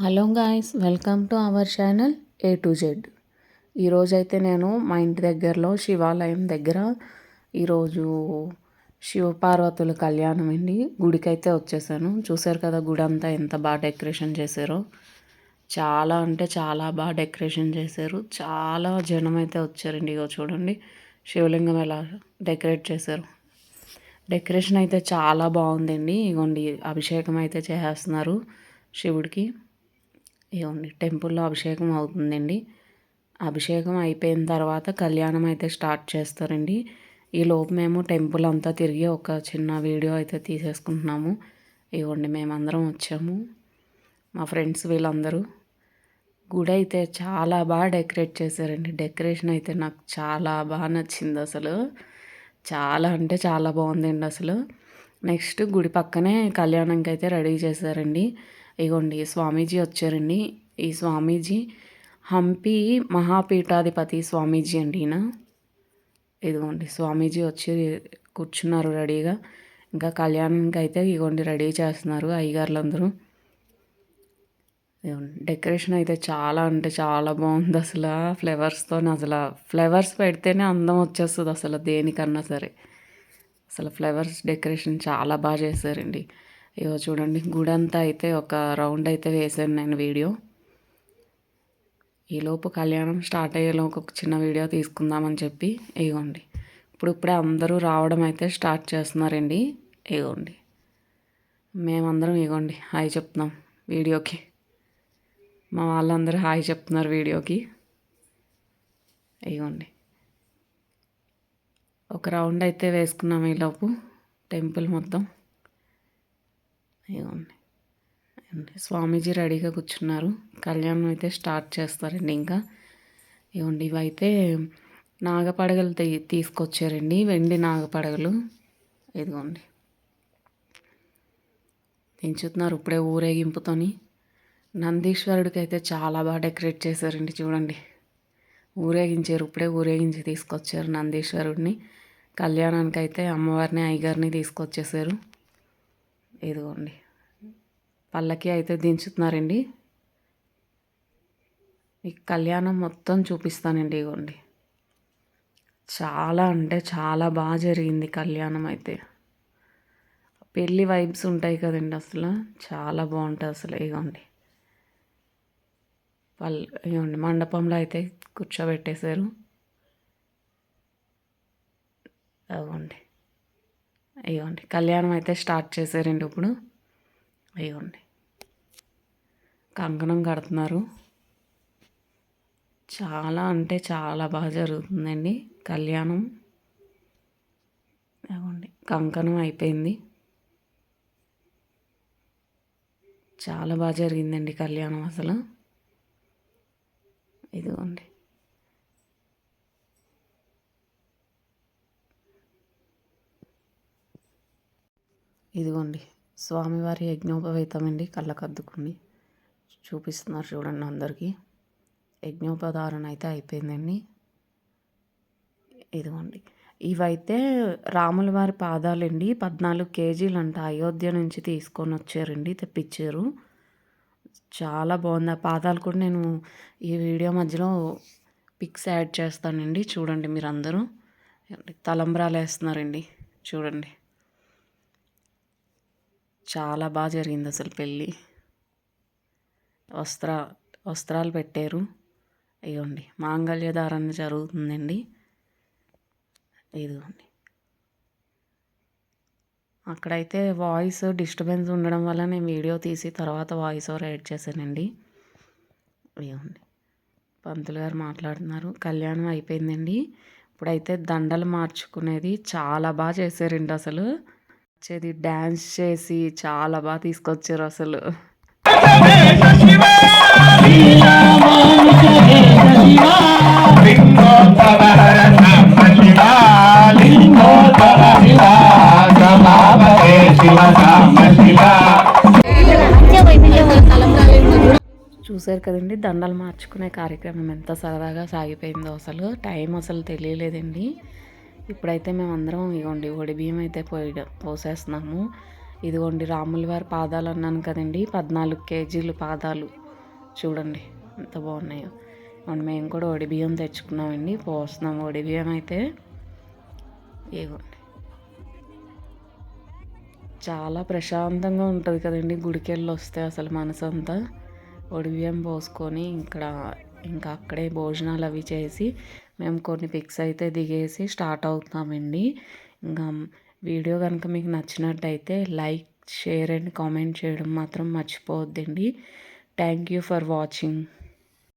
Hello guys welcome to our channel A to Z ఈరోజైతే నేను మా ఇంటి దగ్గరలో శివాలయం దగ్గర ఈరోజు శివపార్వతుల కళ్యాణం అండి. గుడికైతే వచ్చేసాను. చూసారు కదా గుడి అంతా ఎంత బాగా డెకరేషన్ చేశారో. చాలా అంటే చాలా బాగా డెకరేషన్ చేశారు. చాలా జనం అయితే వచ్చారండి. ఇగో చూడండి శివలింగం ఎలా డెకరేట్ చేశారు. డెకరేషన్ అయితే చాలా బాగుందండి. ఇగోండి అభిషేకం అయితే చేస్తున్నారు శివుడికి. ఇవ్వండి టెంపుల్లో అభిషేకం అవుతుందండి. అభిషేకం అయిపోయిన తర్వాత కళ్యాణం అయితే స్టార్ట్ చేస్తారండి. ఈ లోపు మేము టెంపుల్ అంతా తిరిగి ఒక చిన్న వీడియో అయితే తీసేసుకుంటున్నాము. ఇవ్వండి మేమందరం వచ్చాము. మా ఫ్రెండ్స్ వీళ్ళందరూ గుడి అయితే చాలా బాగా డెకరేట్ చేశారండి. డెకరేషన్ అయితే నాకు చాలా బాగా నచ్చింది అసలు. చాలా అంటే చాలా బాగుందండి అసలు. నెక్స్ట్ గుడి పక్కనే కళ్యాణంకి అయితే రెడీ చేశారండి. ఇగోండి స్వామీజీ వచ్చారండి. ఈ స్వామీజీ హంపి మహాపీఠాధిపతి స్వామీజీ అండి ఈయన. ఇదిగోండి స్వామీజీ వచ్చి కూర్చున్నారు రెడీగా. ఇంకా కళ్యాణానికి అయితే ఇగోండి రెడీ చేస్తున్నారు అయ్యగారులందరూ. డెకరేషన్ అయితే చాలా అంటే చాలా బాగుంది అసలు. ఫ్లవర్స్తో అసలు ఫ్లవర్స్ పెడితేనే అందం వచ్చేస్తుంది అసలు దేనికన్నా సరే. అసలు ఫ్లవర్స్ డెకరేషన్ చాలా బాగా చేశారండి. ఇగో చూడండి గుడంతా అయితే ఒక రౌండ్ అయితే వేసాను నేను వీడియో. ఈలోపు కళ్యాణం స్టార్ట్ అయ్యేలోపు ఒక చిన్న వీడియో తీసుకుందామని చెప్పి ఇగోండి. ఇప్పుడు ఇప్పుడే అందరూ రావడం అయితే స్టార్ట్ చేస్తున్నారండి. ఇగోండి. మేమందరం ఇగోండి హాయ్ చెప్తున్నాం వీడియోకి. మా వాళ్ళందరూ హాయ్ చెప్తున్నారు వీడియోకి. ఇగోండి. ఒక రౌండ్ అయితే వేసుకున్నాం ఈలోపు టెంపుల్ మొత్తం. ఇవ్వండి స్వామీజీ రెడీగా కూర్చున్నారు. కళ్యాణం అయితే స్టార్ట్ చేస్తారండి ఇంకా. ఇవ్వండి ఇవైతే నాగపడగలు తీ తీసుకొచ్చారండి. వెండి నాగపడగలు. ఇదిగోండి. దించుతున్నారు ఇప్పుడే ఊరేగింపుతోని నందీశ్వరుడికి అయితే చాలా బాగా డెకరేట్ చేశారండి చూడండి. ఊరేగించారు ఇప్పుడే ఊరేగించి తీసుకొచ్చారు నందీశ్వరుడిని. కళ్యాణానికి అయితే అమ్మవారిని అయ్యగారిని తీసుకొచ్చేసారు ఇదిగోండి. పల్లకి అయితే దించుతున్నారండి. ఈ కళ్యాణం మొత్తం చూపిస్తానండి ఇగోండి. చాలా అంటే చాలా బాగా జరిగింది కళ్యాణం అయితే. పెళ్ళి వైబ్స్ ఉంటాయి కదండి అసలు. చాలా బాగుంటుంది అసలు ఇగోండి. పల్ ఇవ్వండి మండపంలో అయితే కూర్చోబెట్టేశారు. అవ్వండి ఇవ్వండి కళ్యాణం అయితే స్టార్ట్ చేశారండి ఇప్పుడు. ఇవ్వండి కంకణం కడుతున్నారు. చాలా అంటే చాలా బాగా జరుగుతుందండి కళ్యాణం. ఇవ్వండి కంకణం అయిపోయింది. చాలా బాగా జరిగిందండి కళ్యాణం అసలు. ఇదిగోండి. ఇదిగోండి. స్వామివారి యజ్ఞోపవేతం అండి కళ్ళకద్దుకుని చూపిస్తున్నారు చూడండి అందరికీ. యజ్ఞోపధారణ అయితే అయిపోయిందండి. ఇదిగోండి. ఇవైతే రాముల వారి పాదాలండి పద్నాలుగు కేజీలు అంట అయోధ్య నుంచి తీసుకొని వచ్చారండి తెప్పించారు. చాలా బాగుంది. ఆ పాదాలు కూడా నేను ఈ వీడియో మధ్యలో పిక్స్ యాడ్ చేస్తానండి. చూడండి మీరందరూ. తలంబ్రాలు వేస్తున్నారండి చూడండి. చాలా బాగా జరిగింది అసలు పెళ్ళి. వస్త్ర వస్త్రాలు పెట్టారు. ఇవ్వండి మాంగళ్యధారణ జరుగుతుందండి. ఇదిగోండి. అక్కడైతే వాయిస్ డిస్టర్బెన్స్ ఉండడం వల్ల నేను వీడియో తీసి తర్వాత వాయిస్ ఓవర్ యాడ్ చేశానండి. ఇవ్వండి పంతులు గారు మాట్లాడుతున్నారు. కళ్యాణం అయిపోయిందండి. ఇప్పుడైతే దండలు మార్చుకునేది చాలా బాగా చేశారండి అసలు. వచ్చేది డ్యాన్స్ చేసి చాలా బాగా తీసుకొచ్చారు అసలు. చూసారు కదండి దండలు మార్చుకునే కార్యక్రమం ఎంత సరదాగా సాగిపోయిందో అసలు. టైం అసలు తెలియలేదండి. ఇప్పుడైతే మేము అందరం ఇగోండి ఒడి బియ్యం అయితే పోయి పోసేస్తున్నాము. ఇదిగోండి రాముల వారి పాదాలు అన్నాను కదండి. పద్నాలుగు కేజీలు పాదాలు. చూడండి ఎంత బాగున్నాయో. అవును మేము కూడా ఒడి బియ్యం తెచ్చుకున్నామండి. పోస్తున్నాం ఒడి బియ్యం అయితే ఇగోండి. చాలా ప్రశాంతంగా ఉంటుంది కదండి గుడికెళ్ళి వస్తే అసలు మనసు అంతా ఒడి బియ్యం పోసుకొని ఇక్కడ ఇంకా అక్కడే భోజనాలు అవి చేసి మేము కొన్ని పిక్స్ అయితే దిగేసి స్టార్ట్ అవుతామండి ఇంకా వీడియో కనుక మీకు నచ్చినట్టయితే లైక్ షేర్ అండ్ కామెంట్ చేయడం మాత్రం మర్చిపోవద్దండి. Thank you for watching.